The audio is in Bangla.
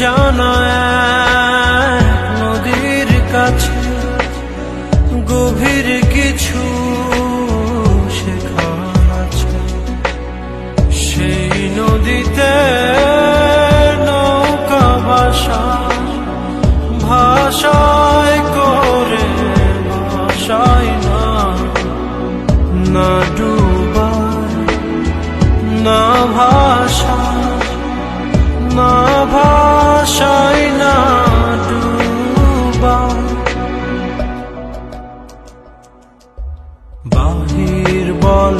জানা নদীর কাছে, গভীর কিছু আছে। সেই নদীতে নৌকা ভাষা ভাষায় করে ভাষায় না না বাহির বল